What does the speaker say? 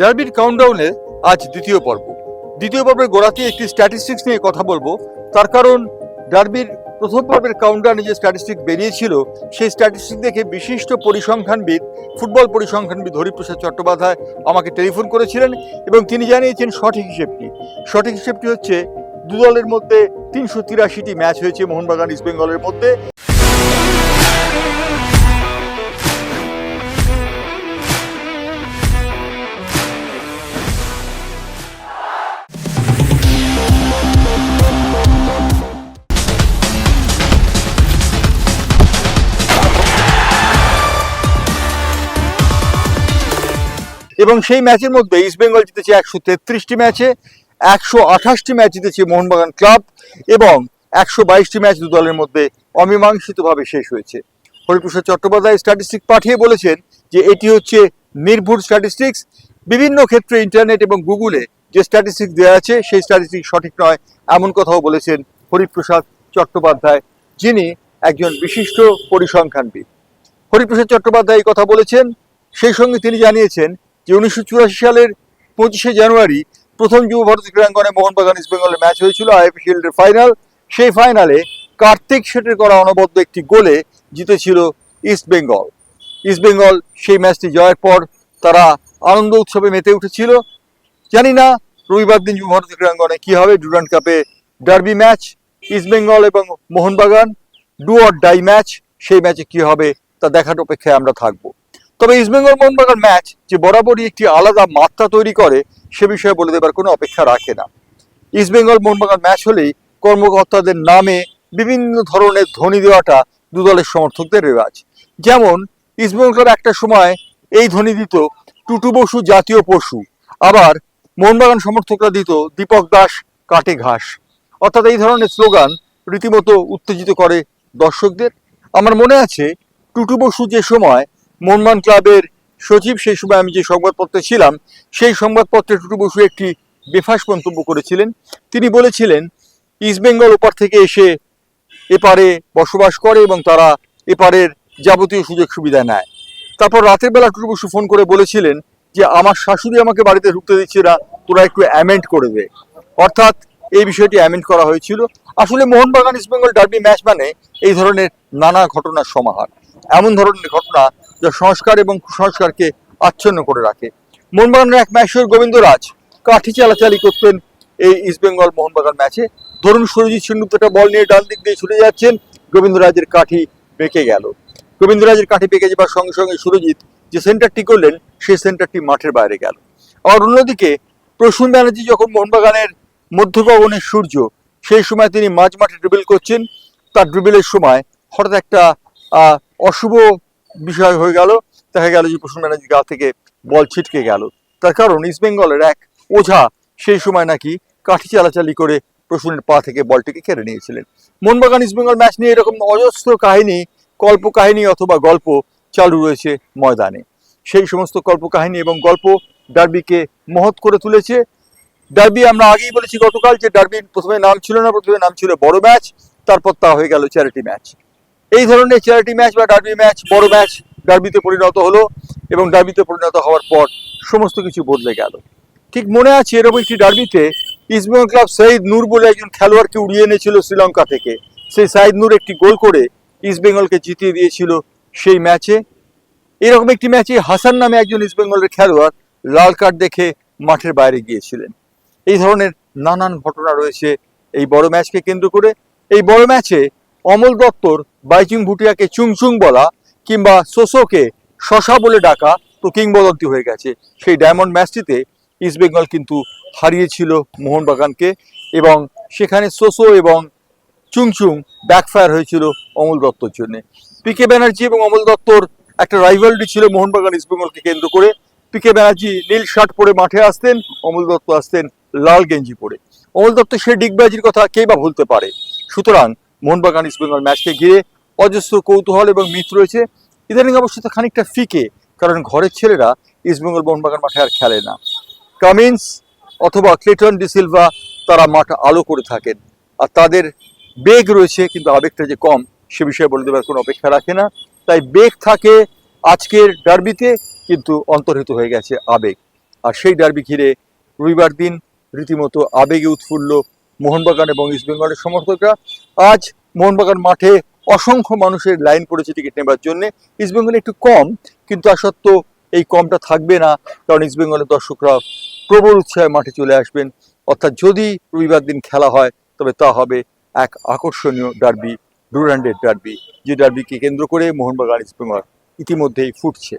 ডার্বির কাউন্টডাউনে আজ দ্বিতীয় পর্ব। দ্বিতীয় পর্বের গোড়াতে একটি স্ট্যাটিস্টিক্স নিয়ে কথা বলব। তার কারণ ডার্বির প্রথম পর্বের কাউন্টডাউনে যে স্ট্যাটিস্টিক বেরিয়েছিল, সেই স্ট্যাটিস্টিক দেখে বিশিষ্ট পরিসংখ্যানবিদ ফুটবল পরিসংখ্যানবিদ হরিপ্রসাদ চট্টোপাধ্যায় আমাকে টেলিফোন করেছিলেন এবং তিনি জানিয়েছেন সঠিক হিসেবটি। সঠিক হিসেবটি হচ্ছে দু দলের মধ্যে তিনশো তিরাশিটি ম্যাচ হয়েছে মোহনবাগান ইস্ট বেঙ্গলের মধ্যে। এবং সেই ম্যাচের মধ্যে ইস্টবেঙ্গল জিতেছে একশো তেত্রিশটি ম্যাচে, একশো আঠাশটি ম্যাচ জিতেছে মোহনবাগান ক্লাব এবং একশো বাইশটি ম্যাচ দু দলের মধ্যে অমীমাংসিতভাবে শেষ হয়েছে। হরিপ্রসাদ চট্টোপাধ্যায় স্ট্যাটিস্টিক পাঠিয়ে বলেছেন যে এটি হচ্ছে নির্ভুল স্ট্যাটিস্টিক্স বিভিন্ন ক্ষেত্রে ইন্টারনেট এবং গুগলে যে স্ট্যাটিস্টিক্স দেওয়া আছে, সেই স্ট্যাটিস্টিক সঠিক নয়, এমন কথাও বলেছেন হরিপ্রসাদ চট্টোপাধ্যায়, যিনি একজন বিশিষ্ট পরিসংখ্যানবিদ। হরিপ্রসাদ চট্টোপাধ্যায় এই কথা বলেছেন, সেই সঙ্গে তিনি জানিয়েছেন যে উনিশশো চুরাশি সালের পঁচিশে জানুয়ারি প্রথম যুব ভারতী ক্রীড়াঙ্গনে মোহনবাগান ইস্ট বেঙ্গলের ম্যাচ হয়েছিল আইএফ শিল্ডের ফাইনাল সেই ফাইনালে কার্তিক শেটের করা অনবদ্য একটি গোলে জিতেছিল ইস্ট বেঙ্গল ইস্ট বেঙ্গল সেই ম্যাচটি জয়ের পর তারা আনন্দ উৎসবে মেতে উঠেছিল। জানি না রবিবার দিন যুব ভারতী ক্রীড়াঙ্গনে কী হবে ডুরান্ড কাপে ডার্বি ম্যাচ ইস্ট বেঙ্গল এবং Mohun Bagan. Do or die match সেই ম্যাচে কি হবে তা দেখার অপেক্ষায় আমরা থাকব। তবে ইস্টবেঙ্গল মোহনবাগান ম্যাচ যে বরাবরই একটি আলাদা মাত্রা তৈরি করে, সে বিষয়ে বলে দেবার কোনো অপেক্ষা রাখে না। ইস্টবেঙ্গল মোহনবাগান ম্যাচ হলেই কর্মকর্তাদের নামে বিভিন্ন ধরনের ধ্বনি দেওয়াটা দু দলের সমর্থকদের রেওয়াজ। যেমন ইস্টবেঙ্গল ক্লাব একটা সময় এই ধ্বনি দিত, টুটু বসু জাতীয় পশু। আবার মোহনবাগান সমর্থকরা দিত, দীপক দাস কাটে ঘাস। অর্থাৎ এই ধরনের স্লোগান রীতিমতো উত্তেজিত করে দর্শকদের। আমার মনে আছে, টুটু বসু যে সময় মোহনবাগান ক্লাবের সচিব, সেই সময় আমি যে সংবাদপত্রে ছিলাম, সেই সংবাদপত্রে টুটু বসু একটি বেফাস মন্তব্য করেছিলেন। তিনি বলেছিলেন ইস্টবেঙ্গল ওপার থেকে এসে এপারে বসবাস করে এবং তারা এপারের যাবতীয় সুযোগ সুবিধা নেয়। তারপর রাতের বেলা টুটু বসু ফোন করে বলেছিলেন যে, আমার শাশুড়ি আমাকে বাড়িতে ঢুকতে দিচ্ছে না তোরা একটু অ্যামেন্ড করে দে। অর্থাৎ এই বিষয়টি অ্যামেন্ড করা হয়েছিল। আসলে মোহনবাগান ইস্টবেঙ্গল ডার্বি ম্যাচ মানে এই ধরনের নানা ঘটনার সমাহার। এমন ধরনের ঘটনা যা সংস্কার এবং কুসংস্কারকে আচ্ছন্ন করে রাখে। মোহনবাগানের এক ম্যাচের গোবিন্দরাজ কাঠি চালাচালি করতেন এই ইস্টবেঙ্গল মোহনবাগান ম্যাচে। ধরুন সুরজিৎ সেনগুপ্ত একটা বল নিয়ে ডান দিক দিয়ে ছুটে যাচ্ছেন, গোবিন্দরাজের কাঠি বেঁকে গেল। গোবিন্দরাজের কাঠি বেঁকে যাবার সঙ্গে সঙ্গে সুরজিৎ যে সেন্টারটি করলেন, সেই সেন্টারটি মাঠের বাইরে গেল। আর অন্যদিকে প্রসূন ব্যানার্জি যখন মোহনবাগানের মধ্যগগনের সূর্য, সেই সময় তিনি মাঝ মাঠে ড্রিবল করছেন। তার ড্রিবলের সময় হঠাৎ একটা অশুভ বিষয় হয়ে গেল, দেখা গেল যে প্রসূন ব্যানার্জির গা থেকে বল ছিটকে গেল। তার কারণ ইস্টবেঙ্গলের এক ওঝা সেই সময় নাকি কাঠি চালাচালি করে প্রসূনের পা থেকে বলটিকে কেড়ে নিয়েছিলেন। মোহনবাগান ইস্টবেঙ্গল ম্যাচ নিয়ে এরকম অজস্র কাহিনী কল্প কাহিনী অথবা গল্প চালু রয়েছে ময়দানে। সেই সমস্ত কল্প কাহিনী এবং গল্প ডার্বিকে মহৎ করে তুলেছে। ডার্বি, আমরা আগেই বলেছি গতকাল যে ডার্বির প্রথমে নাম ছিল না, প্রথমে নাম ছিল বড় ম্যাচ, তারপর তা হয়ে গেল চ্যারিটি ম্যাচ। এই ধরনের চ্যারিটি ম্যাচ বা ডার্বি ম্যাচ বড় ম্যাচ ডার্বিতে পরিণত হলো এবং ডার্বিতে পরিণত হওয়ার পর সমস্ত কিছু বদলে গেল। ঠিক মনে আছে এরকম একটি ডার্বিতে ইস্টবেঙ্গল ক্লাব সাইদ নূর বলে একজন খেলোয়াড়কে উড়িয়ে এনেছিল শ্রীলঙ্কা থেকে। সেই সাইদ নূর একটি গোল করে ইস্টবেঙ্গলকে জিতিয়ে দিয়েছিল সেই ম্যাচে এরকম একটি ম্যাচে হাসান নামে একজন ইস্টবেঙ্গলের খেলোয়াড় লাল কার্ড দেখে মাঠের বাইরে গিয়েছিলেন। এই ধরনের নানান ঘটনা রয়েছে এই বড় ম্যাচকে কেন্দ্র করে। এই বড় ম্যাচে অমল দত্তর বাইচুং ভুটিয়াকে চুংচুং বলা কিংবা সোসোকে শশা বলে ডাকা তো কিংবদন্তি হয়ে গেছে। সেই ডায়মন্ড ম্যাচটিতে ইস্টবেঙ্গল কিন্তু হারিয়েছিল মোহনবাগানকে এবং সেখানে সোসো এবং চুংচুং ব্যাকফায়ার হয়েছিল অমল দত্তর জন্য। পিকে ব্যানার্জি এবং অমল দত্তর একটা রাইভালটি ছিল মোহনবাগান ইস্টবেঙ্গলকে কেন্দ্র করে। পিকে ব্যানার্জি নীল শার্ট পরে মাঠে আসতেন, অমল দত্ত আসতেন লাল গেঞ্জি পরে। অমল দত্ত সে ডিগবাজির কথা কে বা ভুলতে পারে? সুতরাং মোহনবাগান ইস্টবেঙ্গল ম্যাচকে ঘিরে অজস্র কৌতূহল এবং মিথ রয়েছে। ইদানিং অবশ্য তা খানিকটা ফিকে, কারণ ঘরের ছেলেরা ইস্টবেঙ্গল মোহনবাগান মাঠে আর খেলে না। কামিন্স অথবা ক্লেটন ডিসিলভা তারা মাঠ আলো করে থাকেন। আর তাদের বেগ রয়েছে, কিন্তু আবেগটা যে কম, সে বিষয়ে বলে দেওয়ার কোনো অপেক্ষা রাখে না। তাই বেগ থাকে আজকের ডার্বিতে, কিন্তু অন্তর্হিত হয়ে গেছে আবেগ। আর সেই ডার্বি ঘিরে রবিবার দিন রীতিমতো আবেগে উৎফুল্ল মোহনবাগান এবং ইস্টবেঙ্গলের সমর্থকরা আজ মোহনবাগান মাঠে অসংখ্য মানুষের লাইন পড়েছে টিকিট নেবার জন্য। ইস্টবেঙ্গলে একটু কম, কিন্তু তা সত্ত্বেও এই কমটা থাকবে না, কারণ ইস্টবেঙ্গলের দর্শকরা প্রবল উৎসাহে মাঠে চলে আসবেন। অর্থাৎ যদি রবিবার দিন খেলা হয়, তবে তা হবে এক আকর্ষণীয় ডার্বি ডুরান্ডের ডার্বি যে ডার্বিকে কেন্দ্র করে মোহনবাগান ইস্টবেঙ্গল ইতিমধ্যেই ফুটছে।